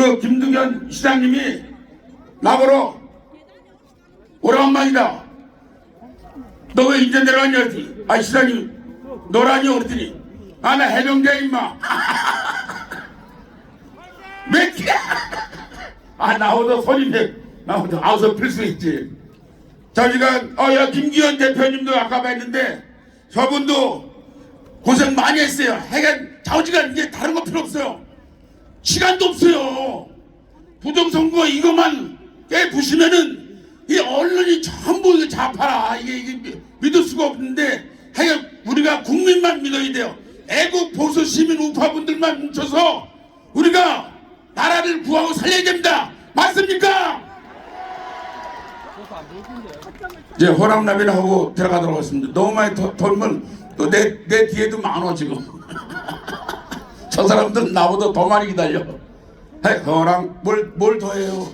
그 김두견 시장님이 나보러 오랜만이다. 너왜 이제 내려왔냐 그랬더니 아 시장님 너라니요 그랬더니 아 나 해병대 임마. 몇 개야 아 나오도 손님들 나오도 아우서 필수 있지. 저희가 어야 김기현 대표님도 아까 뵀는데 저분도 고생 많이 했어요. 해가 자우지간 이제 다른 거 필요 없어요 시간도 없어요. 부정선거 이것만 깨부시면은 이 언론이 전부 좌파라. 이게, 이게 믿을 수가 없는데 하여간 우리가 국민만 믿어야 돼요. 애국 보수 시민 우파분들만 뭉쳐서 우리가 나라를 구하고 살려야 됩니다. 맞습니까? 이제 호남남이나 하고 들어가도록 하겠습니다. 너무 많이 더, 돌면 또 내 내 뒤에도 많어 지금 저 사람들은 나보다 더 많이 기다려. 헤, 호남 뭘뭘 더해요?